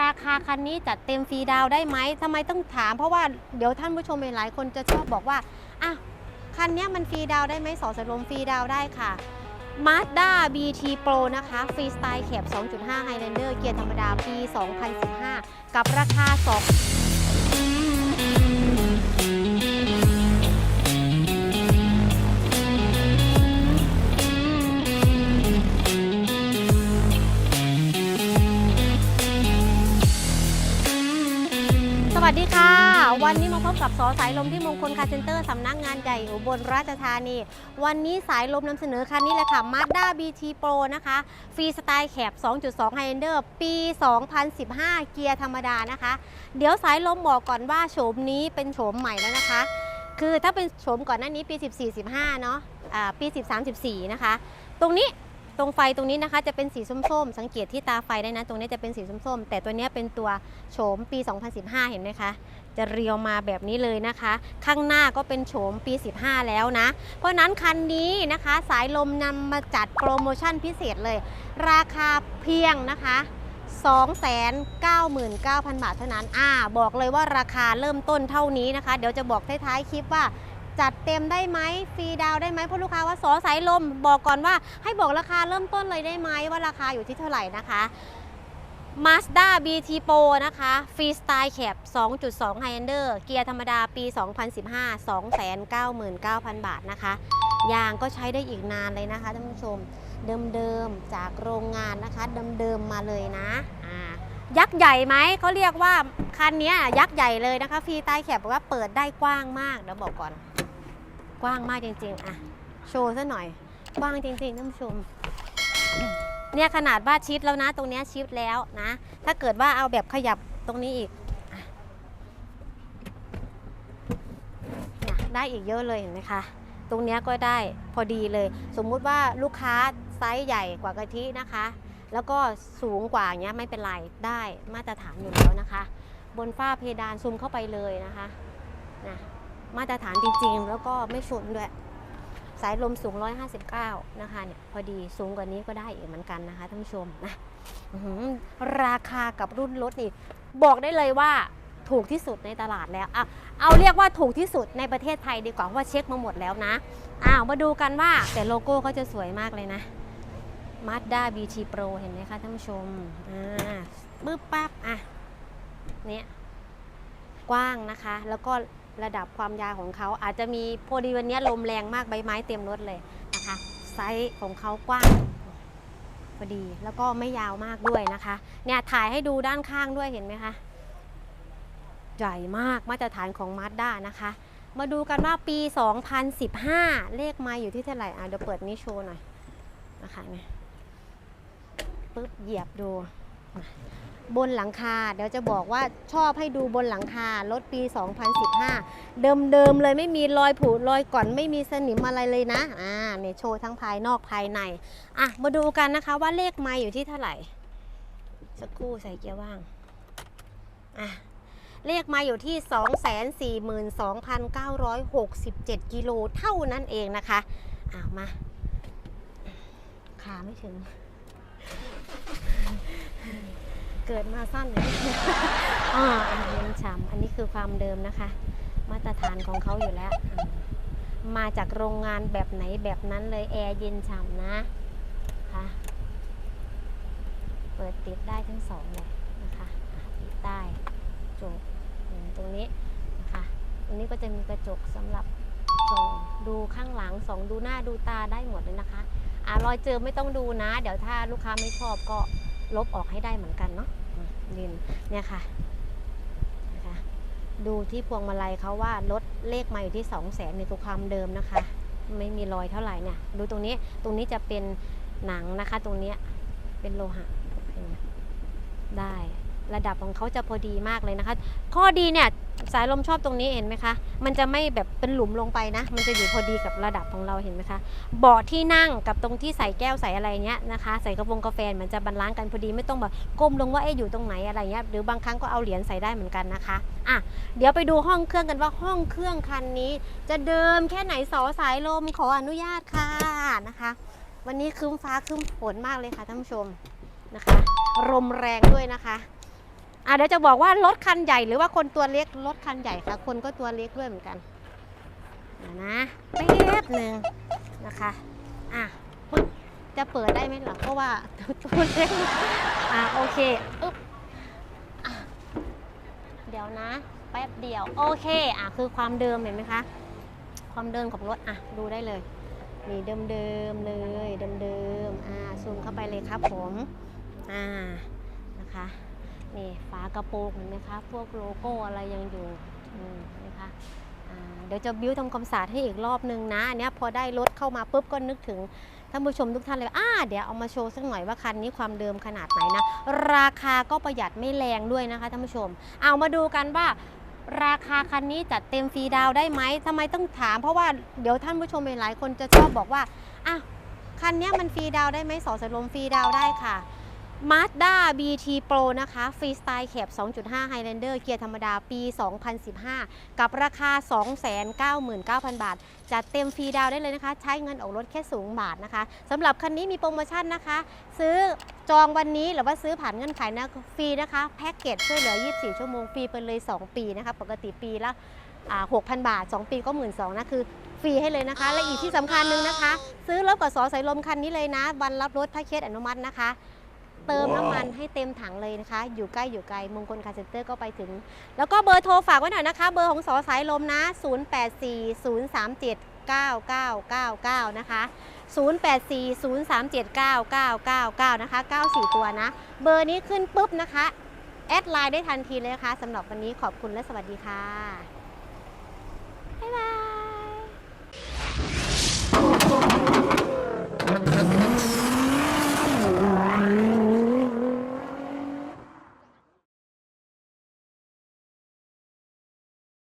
ราคาคันนี้จัดเต็มฟรีดาวได้ไหมทำไมต้องถาม เพราะว่าเดี๋ยวท่านผู้ชมหลายคนจะชอบบอกว่าอะคันเนี้ยมันฟรีดาวได้ไหมสอสลมฟรีดาวได้ค่ะ Mazda BT Pro นะคะ ฟรีสไตล์แคบ2.5 Highlander เกียร์ธรรมดาปี 2015 กับราคา 2 สวัสดีค่ะ วันนี้มาพบกับสอสายลมที่มงคลคาร์เซ็นเตอร์สำนักงานใหญ่อุบลราชธานี วันนี้สายลมนำเสนอคันนี้เลยค่ะ Mazda BT Pro นะคะ ฟรีสไตล์แคบ 2.2 Highlander ปี 2015 เกียร์ธรรมดานะคะ เดี๋ยวสายลมบอกก่อนว่าโฉมนี้เป็นโฉมใหม่แล้วนะคะ คือถ้าเป็นโฉมก่อนหน้านี้ปี 14-15 เนาะอ่าปี 13-14 นะคะ ตรงนี้ ตรงไฟตรงนี้นะคะจะเป็นสีส้มๆ สังเกตที่ตาไฟได้นะ ตรงนี้จะเป็นสีส้มๆ แต่ตัวนี้เป็นตัวโฉมปี 2015 เห็นไหมคะ จะเรียวมาแบบนี้เลยนะคะ ข้างหน้าก็เป็นโฉมปี 15 แล้วนะ เพราะฉะนั้นคันนี้นะคะสายลมนำมาจัดโปรโมชั่นพิเศษเลย ราคาเพียงนะคะ299,000 บาทเท่านั้น อ่า บอกเลยว่าราคาเริ่มต้นเท่านี้นะคะ เดี๋ยวจะบอกท้ายๆคลิปว่า จัดเต็มได้ไหมฟรีดาวได้ไหมเพราะลูกค้าว่าสอสายลม บอกก่อนว่าให้บอกราคาเริ่มต้นเลยได้ไหมว่าราคาอยู่ที่เท่าไหร่นะคะ Mazda BT Pro นะคะฟรีสไตล์แคบ2.2 Highlander เกียร์ธรรมดาปี 2015 299,000 บาทนะคะยางก็ใช้ได้อีกนานเลยนะคะท่านผู้ชม เดิมๆจากโรงงานนะคะเดิมๆมาเลยนะอ่ายักษ์ใหญ่ไหมเขาเรียกว่าคันนี้ยักษ์ใหญ่เลยนะคะฟรีใต้แคบบอกว่าเปิดได้กว้างมากเดี๋ยวบอกก่อน กว้างมากจริง ๆ อะ โชว์ซะหน่อย กว้างจริงๆท่านผู้ชม เนี่ยขนาดว่าชิดแล้วนะ ตรงเนี้ยชิดแล้วนะ ถ้าเกิดว่าเอาแบบขยับตรงนี้อีกอะเนี่ยได้อีกเยอะเลยเห็นไหมคะ ตรงเนี้ยก็ได้พอดีเลย สมมุติว่าลูกค้าไซส์ใหญ่กว่ากะทินะคะ แล้วก็สูงกว่าเนี้ยไม่เป็นไร ได้มาตรฐานอยู่แล้วนะคะ บนฝ้าเพดานซูมเข้าไปเลยนะคะนะ มาตรฐานจริง ๆ แล้วก็ไม่ชนด้วย สายลมสูง 159 นะคะเนี่ยพอดีสูงกว่านี้ก็ได้อีกเหมือนกันนะคะท่านผู้ชมนะราคากับรุ่นรถนี่ บอกได้เลยว่าถูกที่สุดในตลาดแล้วอะเอาเรียกว่าถูกที่สุดในประเทศไทยดีกว่าว่าเช็คมาหมดแล้วนะอ้าวมาดูกันว่าแต่โลโก้เขาจะสวยมากเลยนะ Mazda BT Pro เห็นไหมคะท่านผู้ชมอ่าปึ๊บปั๊บอะเนี่ยกว้างนะคะแล้วก็ ระดับความยาวของเขาอาจจะมีพอดีวันนี้ลมแรงมากใบไม้เต็มรถเลยนะคะไซส์ของเขากว้างพอดีแล้วก็ไม่ยาวมากด้วยนะคะเนี่ยถ่ายให้ดูด้านข้างด้วยเห็นไหมคะใหญ่มากมาตรฐานของ Mazda นะคะ มาดูกันว่าปี 2015 เลขไมาอยู่ที่เท่าไหร่อะเดี๋ยวเปิดนี้โชว์หน่อยนะคะเนี่ยปึ๊บเหยียบดู บนหลังคา เดี๋ยวจะบอกว่าชอบให้ดูบนหลังคารถปี 2015 เดิมๆเลยไม่มีรอยผุรอยก่อนไม่มีสนิมอะไรเลยนะอ่าเนี่ยโชว์ทั้งภายนอกภายในอะมาดูกันนะคะว่าเลขไม้อยู่ที่เท่าไหร่ สักครู่ใส่เกียร์ว่างอะเลขไมาอยู่ที่ 242,967 กิโลเท่านั้นเองนะคะอ้าวมา ขาไม่ถึง เกิดมาสั้นเลยอ่าอันนี้ยังช้ำอันนี้คือความเดิมนะคะ มาตรฐานของเขาอยู่แล้ว มาจากโรงงานแบบไหนแบบนั้นเลยแอร์เย็นฉ่ำนะค่ะเปิดติดได้ทั้งสองเลยนะคะติดได้จบตรงนี้นะคะตรงนี้ก็จะมีกระจกสำหรับส่องดูข้างหลังส่องดูหน้าดูตาได้หมดเลยนะคะอ่ารอยเจอไม่ต้องดูนะ เดี๋ยวถ้าลูกค้าไม่ชอบก็ ลบออกให้ได้เหมือนกันเนาะดินเนี่ยค่ะนะคะดูที่พวงมาลัยเขาว่ารถเลขมาอยู่ที่ 2 0 0แสนในตัวความเดิมนะคะ ไม่มีรอยเท่าไหร่เนี่ยดูตรงนี้ตรงนี้จะเป็นหนังนะคะตรงเนี้ยเป็นโลหะได้ ระดับของเขาจะพอดีมากเลยนะคะ ข้อดีเนี่ยสายลมชอบตรงนี้เห็นไหมคะ มันจะไม่แบบเป็นหลุมลงไปนะ มันจะอยู่พอดีกับระดับของเราเห็นไหมคะ เบาะที่นั่งกับตรงที่ใส่แก้วใส่อะไรเนี้ยนะคะ ใส่กระโปงกาแฟมันจะบาลานซ์กันพอดีไม่ต้องแบบก้มลงว่าเอ๊ะอยู่ตรงไหนอะไรเงี้ย หรือบางครั้งก็เอาเหรียญใส่ได้เหมือนกันนะคะ อะ เดี๋ยวไปดูห้องเครื่องกันว่าห้องเครื่องคันนี้ จะเดิมแค่ไหนสอสายลมขออนุญาตค่ะนะคะ วันนี้ครึ้มฟ้าครึ้มฝนมากเลยค่ะท่านผู้ชมนะคะลมแรงด้วยนะคะ อะเดี๋ยวจะบอกว่ารถคันใหญ่หรือว่าคนตัวเล็กรถคันใหญ่ค่ะ คนก็ตัวเล็กด้วยเหมือนกันนะแป๊บหนึ่งนะคะอะปึ๊บจะเปิดได้ไหมล่ะเพราะว่าตัวเล็กอะโอเคอึ๊บเดี๋ยวนะ แป๊บเดียวโอเคอะคือความเดิมเห็นไหมคะ ความเดิมของรถอะดูได้เลยนี่เดิมๆเลยเดิมๆอ่าซูมเข้าไปเลยครับผมอ่านะคะ นี่ฝากระโปรงเห็นไหมคะ พวกโลโก้อะไรยังอยู่นะคะเดี๋ยวจะบิ้วทำความสะอาดให้อีกรอบนึงนะอันเนี้ยพอได้รถเข้ามาปุ๊บก็นึกถึงท่านผู้ชมทุกท่านเลยอ่าเดี๋ยวเอามาโชว์สักหน่อยว่าคันนี้ความเดิมขนาดไหนนะ ราคาก็ประหยัดไม่แรงด้วยนะคะท่านผู้ชม เอามาดูกันว่าราคาคันนี้จัดเต็มฟรีดาวได้ไหมทำไมต้องถาม เพราะว่าเดี๋ยวท่านผู้ชมหลายคนจะชอบบอกว่าอะคันเนี้ยมันฟรีดาวได้ไหมสอสลมฟรีดาวได้ค่ะ Mazda BT Pro นะคะ Freestyle Cab 2.5 Highlander เกียร์ธรรมดาปี 2015 กับราคา 299,000 บาท จัดเต็มฟรีดาวได้เลยนะคะ ใช้เงินออกรถแค่สูงบาทนะคะสำหรับคันนี้มีโปรโมชั่นนะคะ ซื้อจองวันนี้หรือว่าซื้อผ่านเงื่อนไขนะฟรีนะคะ แพ็กเกจช่วยเหลือ 24 ชั่วโมงฟรีไปเลย 2 ปีนะคะ ปกติปีละ6,000 บาท 2 ปีก็ 1 2ื่นนะคือฟรีให้เลยนะคะ และอีกที่สำคัญหนึ่งนะคะ ซื้อรถกับสอสายลมคันนี้เลยนะ วันรับรถถ้าเคสอนุมัตินะคะ เติมน้ำมันให้เต็มถังเลยนะคะ อยู่ใกล้อยู่ไกลมงคลคาร์เซ็นเตอร์ก็ไปถึง แล้วก็เบอร์โทรฝากไว้หน่อยนะคะ เบอร์ของสอสายลมนะ 0840379999 นะคะ 0840379999 นะคะ 94 ตัวนะ เบอร์นี้ขึ้นปุ๊บนะคะ แอดไลน์ได้ทันทีเลยนะคะสำหรับวันนี้ขอบคุณและสวัสดีค่ะ